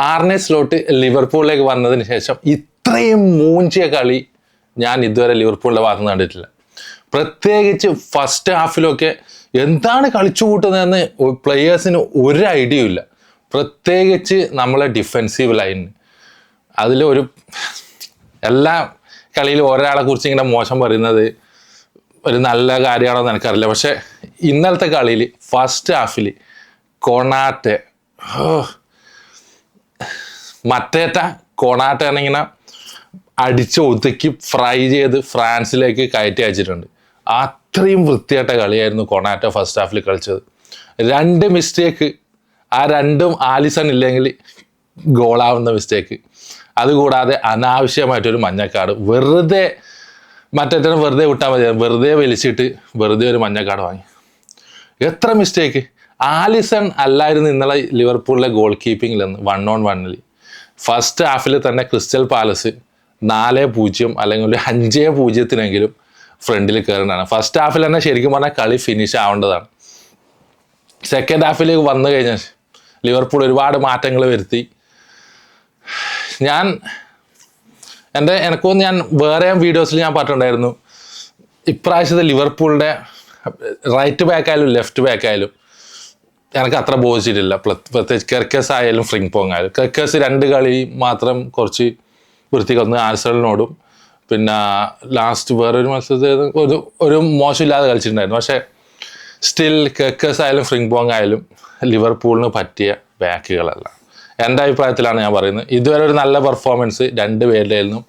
RNA slot ലിവർപൂളിലേക്ക് വന്നതിന് ശേഷം ഇത്രയും മൂഞ്ചിയ കളി ഞാൻ ഇതുവരെ ലിവർപൂളിന്റെ ഭാഗത്ത് കണ്ടിട്ടില്ല. പ്രത്യേകിച്ച് ഫസ്റ്റ് ഹാഫിലൊക്കെ എന്താണ് കളിച്ചു കൂട്ടുന്നതെന്ന് പ്ലെയേഴ്സിന് ഒരു ഐഡിയ ഇല്ല. പ്രത്യേകിച്ച് നമ്മളെ ഡിഫെൻസീവ് ലൈനിന് അതിൽ ഒരു എല്ലാ കളിയിലും ഒരാളെ കുറിച്ച് ഇങ്ങനെ മോശം പറയുന്നത് ഒരു നല്ല കാര്യമാണോ എനിക്കറിയില്ല. പക്ഷേ ഇന്നലത്തെ കളിയിൽ ഫസ്റ്റ് ഹാഫിൽ കൊണാട്ടെ മറ്റേറ്റ കൊണാട്ട ഇങ്ങനെ അടിച്ച് ഒതുക്കി ഫ്രൈ ചെയ്ത് ഫ്രാൻസിലേക്ക് കയറ്റി അയച്ചിട്ടുണ്ട്. അത്രയും വൃത്തിയായിട്ട കളിയായിരുന്നു കൊണാറ്റ ഫസ്റ്റ് ഹാഫിൽ കളിച്ചത്. രണ്ട് മിസ്റ്റേക്ക് ആ രണ്ടും ആലിസൺ ഇല്ലെങ്കിൽ ഗോളാവുന്ന മിസ്റ്റേക്ക് അതുകൂടാതെ അനാവശ്യമായിട്ടൊരു മഞ്ഞക്കാട്. വെറുതെ മറ്റേറ്റം വെറുതെ വിട്ടാൽ മതി. വെറുതെ വലിച്ചിട്ട് വെറുതെ ഒരു മഞ്ഞക്കാട് വാങ്ങി. എത്ര മിസ്റ്റേക്ക് ആലിസൺ അല്ലായിരുന്നു ഇന്നലെ ലിവർപൂളിലെ ഗോൾ കീപ്പിംഗിലെന്ന് വൺ ഓൺ വണ്ണിൽ ഫസ്റ്റ് ഹാഫിൽ തന്നെ ക്രിസ്റ്റൽ പാലസ് നാല് പൂജ്യം അല്ലെങ്കിൽ ഒരു അഞ്ച് പൂജ്യത്തിനെങ്കിലും ഫ്രണ്ടിൽ കയറേണ്ടതാണ് ഫസ്റ്റ് ഹാഫിൽ തന്നെ ശരിക്കും പറഞ്ഞാൽ കളി ഫിനിഷ് ആവേണ്ടതാണ്. സെക്കൻഡ് ഹാഫിൽ വന്നു കഴിഞ്ഞാൽ ലിവർപൂൾ ഒരുപാട് മാറ്റങ്ങൾ വരുത്തി. ഞാൻ എന്റെ എനിക്കൊന്ന് ഞാൻ വേറെ വീഡിയോസിൽ ഞാൻ പറഞ്ഞിട്ടുണ്ടായിരുന്നു. ഇപ്രാവശ്യത്തെ ലിവർപൂളിന്റെ റൈറ്റ് ബാക്കായാലും ലെഫ്റ്റ് ബാക്ക് ആയാലും എനിക്ക് അത്ര ബോധിച്ചിട്ടില്ല. പ്രത്യേകിച്ച് കെർക്കേസ് ആയാലും ഫ്രിങ് പോങ് ആയാലും. കെർക്കസ് രണ്ട് കളി മാത്രം കുറച്ച് വൃത്തി കൊന്ന് ആർസണലിനോടും പിന്നെ ലാസ്റ്റ് വേറൊരു മത്സരത്തിൽ ഒരു ഒരു മോശമില്ലാതെ കളിച്ചിട്ടുണ്ടായിരുന്നു. പക്ഷേ സ്റ്റിൽ കെക്കേഴ്സ് ആയാലും ഫ്രിങ് പോങ് ആയാലും ലിവർപൂളിന് പറ്റിയ ബാക്കുകളല്ല. എന്റെ അഭിപ്രായത്തിലാണ് ഞാൻ പറയുന്നത്. ഇതുവരെ ഒരു നല്ല പെർഫോമൻസ് രണ്ട് പേരുടെ നിന്നും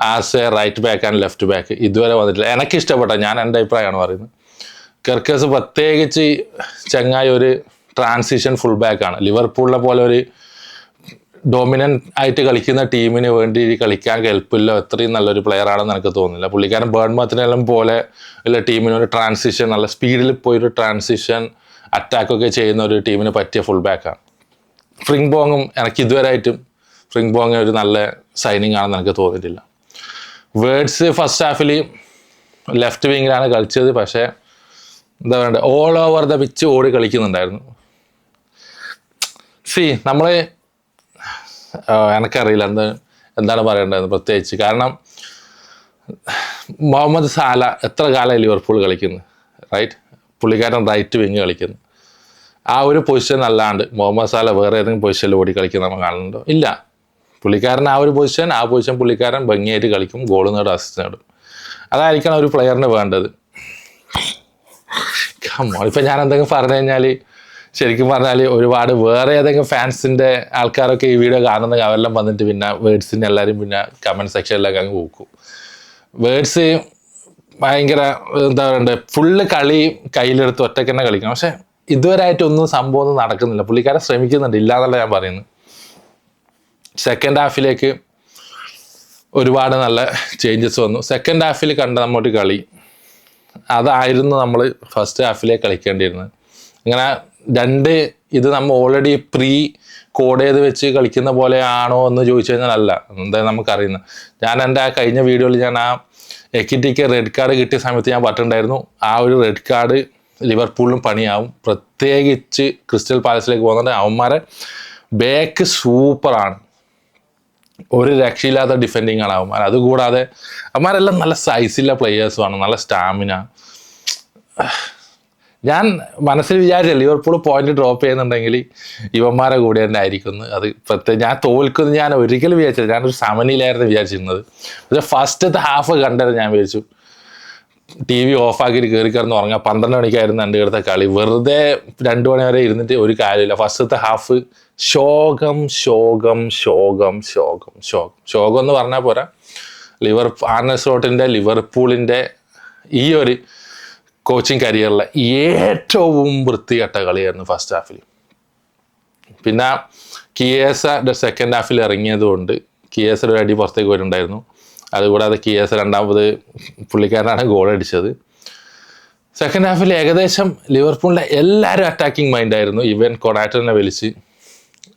as a right back and left back ഇതുവരെ വന്നിട്ടില്ല. എനിക്ക് ഇഷ്ടപ്പെട്ട ഞാൻ എന്റെ അഭിപ്രായമാണ് പറയുന്നത്. കെർക്കേഴ്സ് പ്രത്യേകിച്ച് ചങ്ങായി ഒരു ട്രാൻസിഷൻ ഫുൾ ബാക്ക് ആണ്. ലിവർപൂളിനെ പോലെ ഒരു ഡോമിനന്റ് ആയിട്ട് കളിക്കുന്ന ടീമിന് വേണ്ടി കളിക്കാൻ കെൽപ്പില്ല അത്രയും നല്ലൊരു പ്ലെയർ ആണെന്ന് എനിക്ക് തോന്നുന്നില്ല. പുള്ളിക്കാരൻ ബേൺമത്തിനെല്ലാം പോലെ ഉള്ള ടീമിന് ഒരു ട്രാൻസിഷൻ നല്ല സ്പീഡിൽ പോയൊരു ട്രാൻസിഷൻ അറ്റാക്കൊക്കെ ചെയ്യുന്ന ഒരു ടീമിന് പറ്റിയ ഫുൾ ബാക്കാണ് ഫ്രിങ് ബോങ്ങും എനിക്ക് ഇതുവരെയായിട്ടും ഫ്രിങ് ബോങ് ഒരു നല്ല സൈനിങ് ആണെന്ന് എനിക്ക് തോന്നിയിട്ടില്ല. വേർഡ്സ് ഫസ്റ്റ് ഹാഫിൽ ലെഫ്റ്റ് വിങ്ങിലാണ് കളിച്ചത്. പക്ഷേ എന്താ പറയുക ഓൾ ഓവർ ദ പിച്ച് ഓടി കളിക്കുന്നുണ്ടായിരുന്നു. സി നമ്മൾ എനിക്കറിയില്ല എന്ത് എന്താണ് പറയേണ്ടത് പ്രത്യേകിച്ച്. കാരണം മുഹമ്മദ് സാല എത്ര കാലം ലിവർപൂൾ കളിക്കുന്നു റൈറ്റ് പുള്ളിക്കാരൻ റൈറ്റ് വിങ് കളിക്കുന്നു. ആ ഒരു പൊസിഷൻ അല്ലാണ്ട് മുഹമ്മദ് സാല വേറെ ഏതെങ്കിലും പൊസിഷനിൽ ഓടി കളിക്കുന്ന നമ്മൾ കാണുന്നുണ്ടോ? ഇല്ല. പുള്ളിക്കാരൻ ആ ഒരു പൊസിഷൻ ആ പൊസിഷൻ പുള്ളിക്കാരൻ ഭംഗിയായിട്ട് കളിക്കും ഗോൾ നേടും അസിസ്റ്റ് നേടും. അതായിരിക്കണം ഒരു പ്ലെയറിന് വേണ്ടത്. ഇപ്പം ഞാൻ എന്തെങ്കിലും പറഞ്ഞു കഴിഞ്ഞാൽ ശരിക്കും പറഞ്ഞാൽ ഒരുപാട് വേറെ ഏതെങ്കിലും ഫാൻസിന്റെ ആൾക്കാരൊക്കെ ഈ വീഡിയോ കാണുന്നെങ്കിൽ അവരെല്ലാം വന്നിട്ട് പിന്നെ വേർഡ്സിന്റെ എല്ലാവരും പിന്നെ കമന്റ് സെക്ഷനിലൊക്കെ അങ്ങ് പോക്കും വേർഡ്സ് ഭയങ്കര എന്താ പറയണ്ടേ ഫുള്ള് കളി കയ്യിലെടുത്ത് ഒറ്റയ്ക്ക് തന്നെ കളിക്കണം. പക്ഷെ ഇതുവരെ ഒന്നും സംഭവം ഒന്നും നടക്കുന്നില്ല. പുള്ളിക്കാരൻ ശ്രമിക്കുന്നുണ്ട് ഇല്ല എന്നല്ല ഞാൻ പറയുന്നത്. സെക്കൻഡ് ഹാഫിലേക്ക് ഒരുപാട് നല്ല ചേഞ്ചസ് വന്നു. സെക്കൻഡ് ഹാഫിൽ കണ്ട നമ്മോട്ട് കളി. അതായിരുന്നു നമ്മൾ ഫസ്റ്റ് ഹാഫിലേക്ക് കളിക്കേണ്ടിയിരുന്നത്. ഇങ്ങനെ രണ്ട് ഇത് നമ്മൾ ഓൾറെഡി പ്രീ കോഡ് ചെയ്ത് വെച്ച് കളിക്കുന്ന പോലെയാണോ എന്ന് ചോദിച്ചു കഴിഞ്ഞാൽ അല്ല. എന്തായാലും നമുക്കറിയുന്നത് ഞാൻ എന്റെ ആ കഴിഞ്ഞ വീഡിയോയിൽ ഞാൻ ആ എക്കിറ്റിക്ക് റെഡ് കാർഡ് കിട്ടിയ സമയത്ത് ഞാൻ പറഞ്ഞിട്ടുണ്ടായിരുന്നു. ആ ഒരു റെഡ് കാർഡ് ലിവർപൂളിലും പണിയാവും. പ്രത്യേകിച്ച് ക്രിസ്റ്റൽ പാലസിലേക്ക് പോകുന്നത് അവന്മാരെ ബാക്ക് സൂപ്പറാണ് ഒരു രക്ഷയില്ലാത്ത ഡിഫെൻഡിങ് ആണ് അവന്മാർ. അതുകൂടാതെ അവന്മാരെല്ലാം നല്ല സൈസുള്ള പ്ലെയേഴ്സുമാണ് നല്ല സ്റ്റാമിന ഞാൻ മനസ്സിൽ വിചാരിച്ചില്ല ലിവർപൂൾ പോയിന്റ് ഡ്രോപ്പ് ചെയ്യുന്നുണ്ടെങ്കിൽ ഇവന്മാരെ കൂടെ തന്നെ ആയിരിക്കും അത് പ്രത്യേകം ഞാൻ തോൽക്കുന്നു ഞാൻ ഒരിക്കലും വിചാരിച്ചില്ല. ഞാനൊരു സമനിലായിരുന്നു വിചാരിച്ചിരുന്നത്. പക്ഷേ ഫസ്റ്റത്തെ ഹാഫ് കണ്ടത് ഞാൻ വിചാരിച്ചു. ടി വി ഓഫാക്കിയിട്ട് കയറി കിടന്ന് ഉറങ്ങാം. പന്ത്രണ്ട് മണിക്കായിരുന്നു എന്റെ അടുത്ത കളി. വെറുതെ രണ്ട് മണി വരെ ഇരുന്നിട്ട് ഒരു കാര്യമില്ല. ഫസ്റ്റത്തെ ഹാഫ് ശോകം ശോകം ശോകം ശോകം ശോകം. ശോകം എന്ന് പറഞ്ഞാൽ പോരാ. ലിവർ ആർണ സ്ലോട്ടിന്റെ ലിവർപൂളിന്റെ ഈ ഒരു കോച്ചിങ് കരിയറിലെ ഏറ്റവും വൃത്തികെട്ട കളിയായിരുന്നു ഫസ്റ്റ് ഹാഫിൽ പിന്നെ കിയേസ സെക്കൻഡ് ഹാഫിൽ ഇറങ്ങിയതുകൊണ്ട് കിയേസ ഒരു അടി പുറത്തേക്ക് വരുന്നുണ്ടായിരുന്നു അതുകൂടാതെ കിയേസ രണ്ടാമത് പുള്ളിക്കാരനാണ് ഗോൾ അടിച്ചത്. സെക്കൻഡ് ഹാഫിൽ ഏകദേശം ലിവർപൂളിലെ എല്ലാവരും അറ്റാക്കിംഗ് മൈൻഡായിരുന്നു ഇവൻ കൊണാറ്ററിനെ വലിച്ച്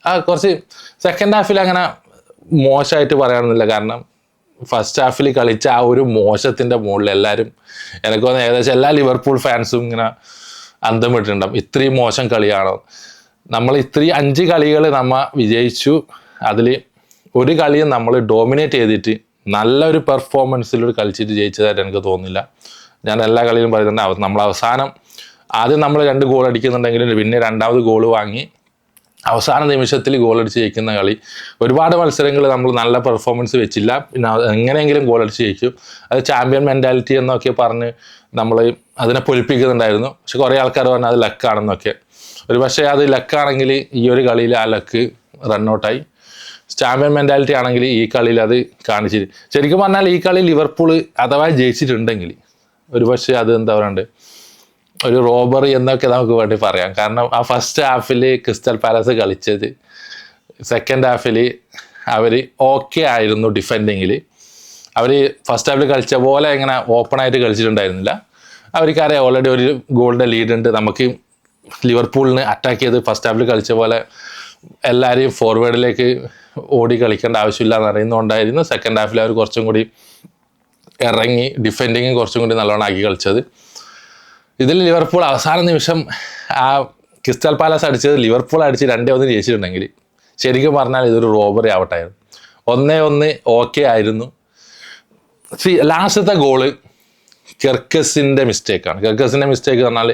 ആ കുറച്ച് സെക്കൻഡ് ഹാഫിൽ അങ്ങനെ മോശമായിട്ട് പറയാനൊന്നുമില്ല. കാരണം ഫസ്റ്റ് ഹാഫിൽ കളിച്ച ആ ഒരു മോശത്തിന്റെ മുകളിൽ എല്ലാവരും എനിക്ക് തോന്നുന്നു ഏകദേശം എല്ലാ ലിവർപൂൾ ഫാൻസും ഇങ്ങനെ അന്തം വിട്ടിട്ടുണ്ടാവും. ഇത്രയും മോശം കളിയാണോ? നമ്മൾ ഇത്രയും അഞ്ച് കളികൾ നമ്മൾ വിജയിച്ചു. അതിൽ ഒരു കളിയും നമ്മൾ ഡോമിനേറ്റ് ചെയ്തിട്ട് നല്ലൊരു പെർഫോമൻസിലൂടെ കളിച്ചിട്ട് ജയിച്ചതായിട്ട് എനിക്ക് തോന്നുന്നില്ല. ഞാൻ എല്ലാ കളിയിലും പറയുന്നുണ്ട്. നമ്മൾ അവസാനം ആദ്യം നമ്മൾ രണ്ട് ഗോൾ അടിക്കുന്നുണ്ടെങ്കിലും പിന്നെ രണ്ടാമത് ഗോൾ വാങ്ങി അവസാന നിമിഷത്തിൽ ഗോൾ അടിച്ച് ജയിക്കുന്ന കളി. ഒരുപാട് മത്സരങ്ങൾ നമ്മൾ നല്ല പെർഫോമൻസ് വെച്ചില്ല. പിന്നെ എങ്ങനെയെങ്കിലും ഗോൾ അടിച്ച് ജയിക്കും. അത് ചാമ്പ്യൻ മെന്റാലിറ്റി എന്നൊക്കെ പറഞ്ഞ് നമ്മൾ അതിനെ പൊലിപ്പിക്കുന്നുണ്ടായിരുന്നു. പക്ഷെ കുറേ ആൾക്കാർ പറഞ്ഞു അത് ലക്കാണെന്നൊക്കെ. ഒരു പക്ഷേ അത് ലക്കാണെങ്കിൽ ഈ ഒരു കളിയിൽ ആ ലക്ക് റണ്ണൗട്ടായി ചാമ്പ്യൻ മെന്റാലിറ്റി ആണെങ്കിൽ ഈ കളിയിൽ അത് കാണിച്ചിരുന്നു ശരിക്കും പറഞ്ഞാൽ ഈ കളി ലിവർപൂൾ അഥവാ ജയിച്ചിട്ടുണ്ടെങ്കിൽ ഒരു പക്ഷേ അത് എന്താ പറയണ്ടേ? ഒരു റോബറി എന്നൊക്കെ നമുക്ക് വേണ്ടി പറയാം. കാരണം ആ ഫസ്റ്റ് ഹാഫിൽ ക്രിസ്റ്റൽ പാലസ് കളിച്ചത്. സെക്കൻഡ് ഹാഫിൽ അവർ ഓക്കെ ആയിരുന്നു ഡിഫെൻഡിങ്ങിൽ അവർ ഫസ്റ്റ് ഹാഫിൽ കളിച്ച പോലെ ഇങ്ങനെ ഓപ്പണായിട്ട് കളിച്ചിട്ടുണ്ടായിരുന്നില്ല. അവർക്കറിയാം ഓൾറെഡി ഒരു ഗോളിന്റെ ലീഡ് ഉണ്ട്. നമുക്ക് ലിവർപൂളിന് അറ്റാക്ക് ചെയ്ത് ഫസ്റ്റ് ഹാഫിൽ കളിച്ച പോലെ എല്ലാവരെയും ഫോർവേഡിലേക്ക് ഓടി കളിക്കേണ്ട ആവശ്യമില്ല എന്ന് അറിയുന്നതുകൊണ്ടായിരുന്നു സെക്കൻഡ് ഹാഫിൽ അവർ കുറച്ചും കൂടി ഇറങ്ങി ഡിഫെൻഡിങ് കുറച്ചും കൂടി നല്ലോണം ആക്കി കളിച്ചത്. ഇതിൽ ലിവർപൂൾ അവസാന നിമിഷം ആ ക്രിസ്റ്റൽ പാലസ് അടിച്ചത് ലിവർപൂൾ അടിച്ച് രണ്ടേ ഒന്ന് ജയിച്ചിട്ടുണ്ടെങ്കിൽ ശരിക്കും പറഞ്ഞാൽ ഇതൊരു റോബറി ആവട്ടായിരുന്നു. ഒന്നേ ഒന്ന് ഓക്കെ ആയിരുന്നു. ലാസ്റ്റത്തെ ഗോൾ കെർക്കസിന്റെ മിസ്റ്റേക്കാണ് കെർക്കസിന്റെ മിസ്റ്റേക്ക് പറഞ്ഞാൽ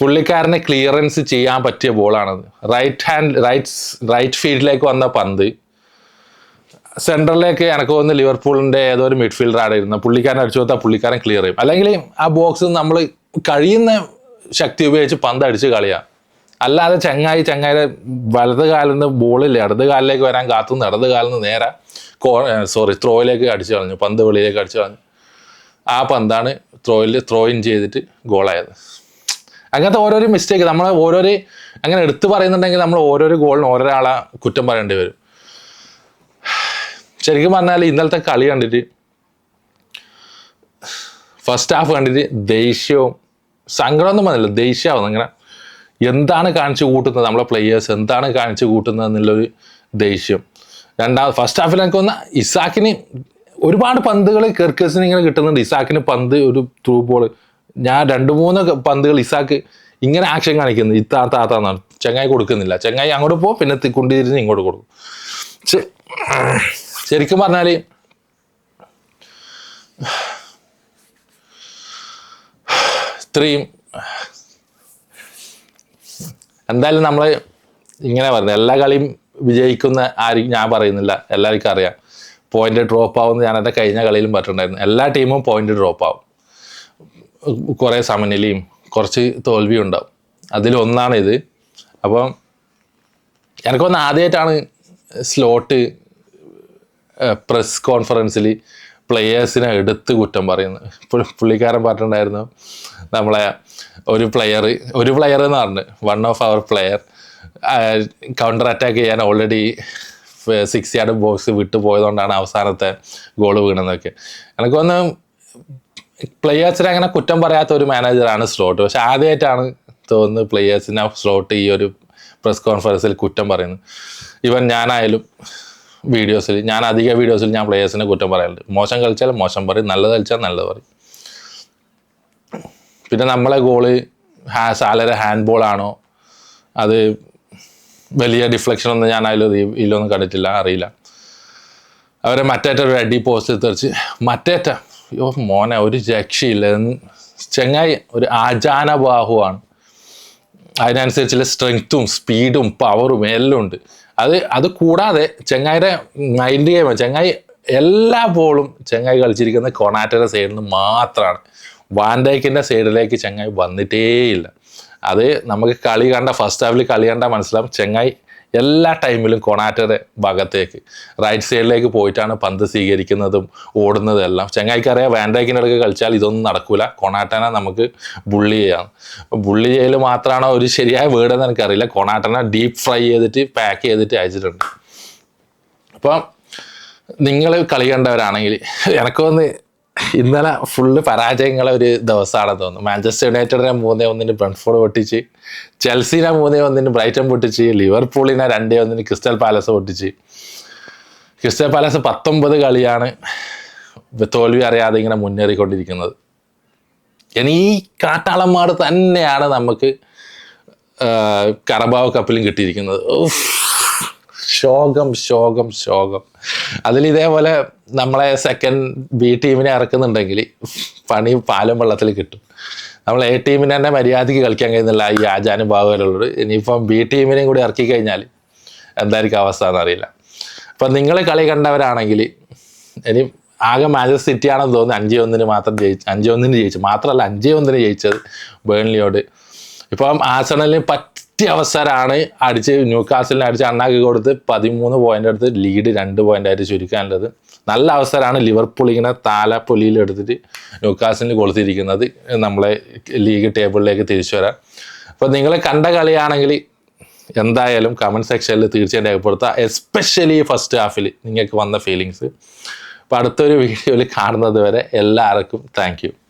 പുള്ളിക്കാരനെ ക്ലിയറൻസ് ചെയ്യാൻ പറ്റിയ ബോളാണത് റൈറ്റ് ഹാൻഡ് റൈറ്റ് റൈറ്റ് ഫീൽഡിലേക്ക് വന്ന പന്ത് സെന്ററിലേക്ക് എനിക്ക് തോന്നുന്നു ലിവർപൂളിന്റെ ഏതോ ഒരു മിഡ്ഫീൽഡർ ആടായിരുന്നു പുള്ളിക്കാരൻ അടിച്ചു കൊടുത്താൽ പുള്ളിക്കാരൻ ക്ലിയർ ചെയ്യും. അല്ലെങ്കിൽ ആ ബോക്സ് നമ്മൾ കഴിയുന്ന ശക്തി ഉപയോഗിച്ച് പന്ത് അടിച്ച് കളിയാം. അല്ലാതെ ചങ്ങായി ചങ്ങായിയുടെ വലത് കാലിൽ നിന്ന് ബോളിൽ ഇടത് കാലിലേക്ക് വരാൻ കാത്തുനിന്ന് ഇടത് കാലിൽ നിന്ന് നേരെ കോ സോറി ത്രോയിലേക്ക് അടിച്ചു കളഞ്ഞു പന്ത് വെളിയിലേക്ക് അടിച്ചു കളഞ്ഞു. ആ പന്താണ് ത്രോയിൽ ത്രോ ഇൻ ചെയ്തിട്ട് ഗോളായത് അങ്ങനത്തെ ഓരോരോ മിസ്റ്റേക്ക് നമ്മൾ ഓരോരോ അങ്ങനെ എടുത്തു പറയുന്നുണ്ടെങ്കിൽ നമ്മൾ ഓരോരോ ഗോളിന് ഓരോ കുറ്റം പറയേണ്ടി വരും. ശരിക്കും പറഞ്ഞാൽ ഇന്നലത്തെ കളി കണ്ടിട്ട് ഫസ്റ്റ് ഹാഫ് കണ്ടിട്ട് ദേഷ്യവും സങ്കടമൊന്നും വന്നില്ല ദേഷ്യമാവുന്നു അങ്ങനെ എന്താണ് കാണിച്ചു കൂട്ടുന്നത് നമ്മളെ പ്ലെയേഴ്സ് എന്താണ് കാണിച്ചു കൂട്ടുന്നത് എന്നുള്ളൊരു ദേഷ്യം. രണ്ടാമത് ഫസ്റ്റ് ഹാഫിൽ എനിക്ക് വന്ന ഇസാക്കിന് ഒരുപാട് പന്തുകൾ കെർക്കേഴ്സിന് ഇങ്ങനെ കിട്ടുന്നുണ്ട്. ഇസാക്കിന് പന്ത് ഒരു ത്രൂ ബോൾ ഞാൻ രണ്ട് മൂന്ന് പന്തുകൾ ഇസാക്ക് ഇങ്ങനെ ആക്ഷൻ കാണിക്കുന്നു. ഇത്താ താത്താന്നാണ് ചെങ്ങായി കൊടുക്കുന്നില്ല. ചെങ്ങായി അങ്ങോട്ട് പോകും പിന്നെ തി- ഇങ്ങോട്ട് കൊടുക്കും. ശരിക്കും പറഞ്ഞാൽ ഇത്രയും എന്തായാലും നമ്മൾ ഇങ്ങനെ പറയുന്നത് എല്ലാ കളിയും വിജയിക്കുന്ന ആരും ഞാൻ പറയുന്നില്ല എല്ലാവർക്കും അറിയാം. പോയിന്റ് ഡ്രോപ്പ് ആവും ഞാൻ എന്റെ കഴിഞ്ഞ കളിയിലും പറഞ്ഞിട്ടുണ്ടായിരുന്നു. എല്ലാ ടീമും പോയിന്റ് ഡ്രോപ്പ് ആവും. കുറേ സമനിലയും കുറച്ച് തോൽവിയും ഉണ്ടാവും. അതിലൊന്നാണ് ഇത്. അപ്പം എനിക്കൊന്ന് ആദ്യമായിട്ടാണ് സ്ലോട്ട് പ്രസ് കോൺഫറൻസിൽ പ്ലെയേഴ്സിനെ എടുത്ത് കുറ്റം പറയുന്നത്. പുള്ളി- പുള്ളിക്കാരൻ പറഞ്ഞിട്ടുണ്ടായിരുന്നു നമ്മളെ ഒരു പ്ലെയർ ഒരു പ്ലെയർ എന്ന് പറഞ്ഞു one of our player counter attack ചെയ്യാൻ ഓൾറെഡി സിക്സ് യാർഡ് ബോക്സ് വിട്ടു പോയതുകൊണ്ടാണ് അവസാനത്തെ ഗോൾ വീണതൊക്കെ എനിക്ക് ഒന്ന് പ്ലെയേഴ്സിനെ അങ്ങനെ കുറ്റം പറയാത്ത ഒരു മാനേജറാണ് സ്ലോട്ട്. പക്ഷെ ആദ്യമായിട്ടാണ് തോന്നുന്നു പ്ലെയേഴ്സിനെ സ്ലോട്ട് ഈ ഒരു പ്രസ് കോൺഫറൻസിൽ കുറ്റം പറയുന്നത്. ഇവൻ ഞാനായാലും വീഡിയോസിൽ ഞാൻ അധിക വീഡിയോസിൽ ഞാൻ പ്ലെയേഴ്സിനെ കുറ്റം പറയാറുണ്ട്. മോശം കളിച്ചാൽ മോശം പറയും നല്ലത് കളിച്ചാൽ നല്ലത് പറയും. പിന്നെ നമ്മളെ ഗോൾ ഹാ സാലറി ഹാൻഡ് ബോൾ ആണോ? അത് വലിയ ഡിഫ്ലക്ഷൻ ഒന്നും ഞാൻ അതിൽ ഇതിലൊന്നും കണ്ടിട്ടില്ല അറിയില്ല. അവരെ മറ്റേറ്റ ഒരു അടി പോസ്റ്റ് തെറിച്ച് മറ്റേറ്റ അയ്യോ മോനെ ഒരു രക്ഷയില്ല. ചെങ്ങായി ഒരു ആചാന ബാഹുവാണ് അതിനനുസരിച്ചുള്ള സ്ട്രെങ്ത്തും സ്പീഡും പവറും എല്ലാം ഉണ്ട്. അത് അത് കൂടാതെ ചെങ്ങായിയുടെ മൈൻഡ് ഗെയിം ചെങ്ങായി എല്ലാ ബോളും ചെങ്ങായി കളിച്ചിരിക്കുന്ന കൊണാറ്റയുടെ സൈഡിൽ നിന്ന് മാത്രമാണ് വാൻഡേക്കിന്റെ സൈഡിലേക്ക് ചെങ്ങായി വന്നിട്ടേയില്ല. അത് നമുക്ക് കളി കണ്ട ഫസ്റ്റ് ഹാഫിൽ കളി കണ്ട മനസ്സിലാവും. ചെങ്ങായി എല്ലാ ടൈമിലും കൊണാറ്റയുടെ ഭാഗത്തേക്ക് റൈറ്റ് സൈഡിലേക്ക് പോയിട്ടാണ് പന്ത് സ്വീകരിക്കുന്നതും ഓടുന്നതും എല്ലാം ചെങ്ങായിക്കറിയാം വാൻഡേക്കിന്റെ അടുക്ക് കളിച്ചാൽ ഇതൊന്നും നടക്കില്ല കൊണാട്ടനെ നമുക്ക് ബുള്ളി ചെയ്യാം. ബുള്ളി ചെയ്യൽ മാത്രമാണ് ഒരു ശരിയായ വേർഡെന്ന് എനിക്കറിയില്ല. കൊണാട്ടനെ ഡീപ്പ് ഫ്രൈ ചെയ്തിട്ട് പാക്ക് ചെയ്തിട്ട് അയച്ചിട്ടുണ്ട്. അപ്പം നിങ്ങൾ കളി കണ്ടവരാണെങ്കിൽ എനിക്കൊന്ന് ഇന്നലെ ഫുള്ള് പരാജയങ്ങളെ ഒരു ദിവസമാണെന്ന് തോന്നുന്നു. മാഞ്ചസ്റ്റർ യുണൈറ്റഡിനെ മൂന്നേ ഒന്നിന് ബ്രൺഫോർഡ് പൊട്ടിച്ച് ചെൽസിനെ മൂന്നേ ഒന്നിന് ബ്രൈറ്റൺ പൊട്ടിച്ച് ലിവർപൂളിനെ രണ്ടേ ഒന്നിന് ക്രിസ്റ്റൽ പാലസ് പൊട്ടിച്ച്. ക്രിസ്റ്റൽ പാലസ് പത്തൊമ്പത് കളിയാണ് തോൽവി അറിയാതെ ഇങ്ങനെ മുന്നേറിക്കൊണ്ടിരിക്കുന്നത്. ഇനി ഈ കാട്ടാളന്മാർ തന്നെയാണ് നമുക്ക് കറബാവ് കപ്പിലും കിട്ടിയിരിക്കുന്നത്. ശോകം ശോകം ശോകം. അതിൽ ഇതേപോലെ നമ്മളെ സെക്കൻഡ് ബി ടീമിനെ ഇറക്കുന്നുണ്ടെങ്കിൽ പണി പാലും വെള്ളത്തിൽ കിട്ടും. നമ്മൾ എ ടീമിന് തന്നെ മര്യാദയ്ക്ക് കളിക്കാൻ കഴിയുന്നില്ല ഈ ആചാനുഭാവങ്ങളുള്ളത് ഇനിയിപ്പം ബി ടീമിനെയും കൂടി ഇറക്കി കഴിഞ്ഞാൽ എന്തായിരിക്കും അവസ്ഥ എന്നറിയില്ല. അപ്പം നിങ്ങൾ കളി കണ്ടവരാണെങ്കിൽ ഇനി ആകെ മാഞ്ചസ്റ്റർ സിറ്റി ആണെന്ന് തോന്നുന്നു അഞ്ചേ ഒന്നിന് മാത്രം ജയിച്ചു അഞ്ചേ ഒന്നിന് ജയിച്ചു. മാത്രമല്ല അഞ്ചേ ഒന്നിന് ജയിച്ചത് ബേൺലിയോട്. ഇപ്പം ആസണലിന് പറ്റിയ അവസരമാണ് അടിച്ച് ന്യൂ കാസലിനെ അടിച്ച് അണ്ണാക്കി കൊടുത്ത് പതിമൂന്ന് പോയിന്റ് എടുത്ത് ലീഡ് രണ്ട് പോയിന്റ് ആയിട്ട് ചുരുക്കാനുള്ളത്. നല്ല അവസരമാണ് ലിവർപൂൾ ഇങ്ങനെ താലപ്പൊലിയിൽ എടുത്തിട്ട് കാസലിന് കൊടുത്തിരിക്കുന്നത്. നമ്മളെ ലീഗ് ടേബിളിലേക്ക് തിരിച്ചു വരാൻ. അപ്പോൾ നിങ്ങൾ കണ്ട കളിയാണെങ്കിൽ എന്തായാലും കമന്റ് സെക്ഷനിൽ തീർച്ചയായും രേഖപ്പെടുത്തുക എസ്പെഷ്യലി ഫസ്റ്റ് ഹാഫിൽ നിങ്ങൾക്ക് വന്ന ഫീലിങ്സ് അപ്പോൾ അടുത്തൊരു വീഡിയോയിൽ കാണുന്നത് വരെ എല്ലാവർക്കും താങ്ക്